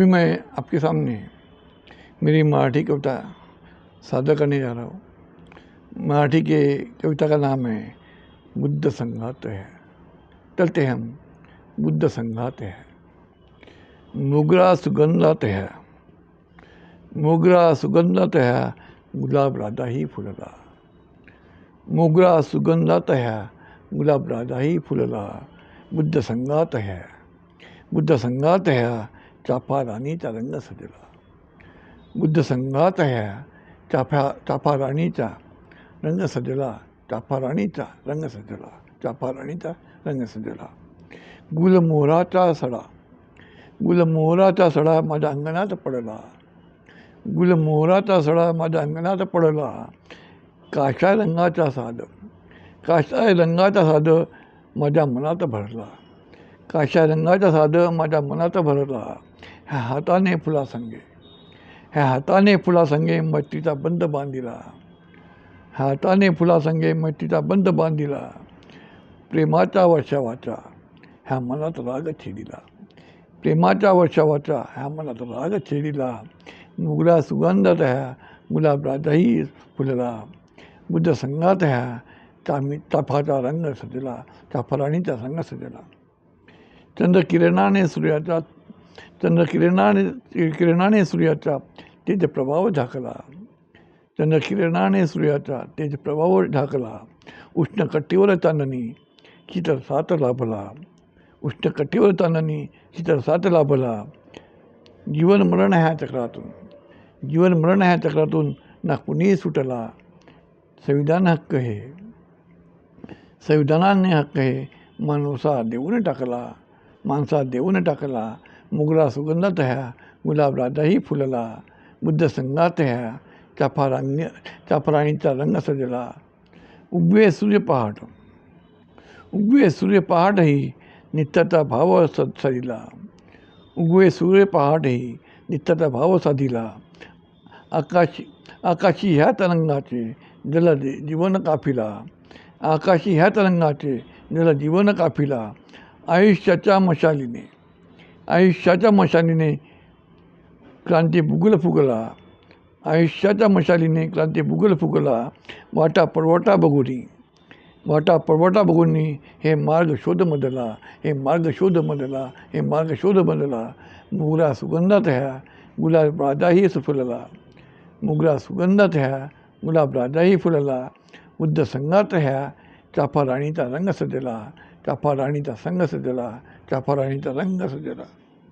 अभी मैं आपके सामने मेरी मराठी कविता साझा करने जा रहा हूँ। मराठी के कविता का नाम है, बुद्ध संघात है। चलते हम, बुद्ध संघात है। मोगरा सुगंधात है। मोगरा सुगंधात है, गुलाब राधा ही फुलला मोगरा सुगंधात है, गुलाब राधा ही फुलला बुद्ध संघात है। बुद्ध संघात है चाफा राणीचा रंग सजला. बुद्ध संघात है चाफा चाफा राणीचा रंग सजला. चाफा राणीचा रंग सजला. चाफा राणीचा रंग सजला. गुलमोहराचा सडा. गुलमोहराचा सडा माझ्या अंगणात पडला. गुलमोहराचा सडा माझ्या अंगणात पडला. काशा रंगाचा साद काशा रंगाचा साद माझ्या मनात भरला. काशा रंगाचा साद माझ्या मनात भरला. ह्या हाताने फुलासंगे ह्या हाताने फुलासंगे मट्टीचा बंद बांधिला. हाताने फुलासंगे मट्टीचा बंद बांधिला. प्रेमाच्या वर्षावाचा ह्या मनात राग छेडिला. प्रेमाच्या वर्षावाचा ह्या मनात राग छेडिला. मुगला सुगंधात ह्या गुलाब राजाही फुलला. बुद्ध संघात ह्या चामी चाफाचा रंग सजला. चाफराणीचा रंग सजला. चंद्रकिरणाने सूर्याचा चंद्रकिरणाने किरणाने सूर्याचा तेज प्रभाव झाकला चंद्रकिरणाने सूर्याचा तेज प्रभाव झाकला उष्ण कट्टीवर चांदणी शीतल साथ लाभला उष्ण कट्टीवर चांदणी शीतल साथ लाभला जीवन मरण ह्या चक्रातून जीवन मरण ह्या चक्रातून ना कुणी सुटला संविधान हक्क हे संविधानाने हक्क हे माणूसा देऊन टाकला माणसा देऊन टाकला मुगला सुगंधत ह्या गुलाब राजाही फुलला, बुद्ध संघात ह्या चाफा रांग चाफराणीचा रंग सजला। उगवे सूर्य पहाट उगवे सूर्य पहाटही नित्याचा भाव स साधिला उगवे सूर्य पहाटही नित्याचा भाव साधिला। आकाशी आकाशी ह्या तरंगाचे जल जीवन काफिला। आकाशी ह्या तरंगाचे जल जीवन काफिला। आयुष्याच्या मशालीने। आयुष्याच्या मशालीने क्रांती बुगल फुगला. आयुष्याच्या मशालीने क्रांती बुगल फुगला. वाटा परवटा बघुनी वाटा परवटा बघुनी हे मार्ग शोध मधला. हे मार्ग शोध मधला. हे मार्ग शोध मधला. मुगला सुगंधात ह्या. गुलाब राजाही फुलला मुगला सुगंधात ह्या. गुलाब राजाही फुलला. बुद्ध संघात ह्या. चाफा राणीचा रंग सजला. चाफा राणीचा संघ सजला. चाफा राणीचा रंग सजला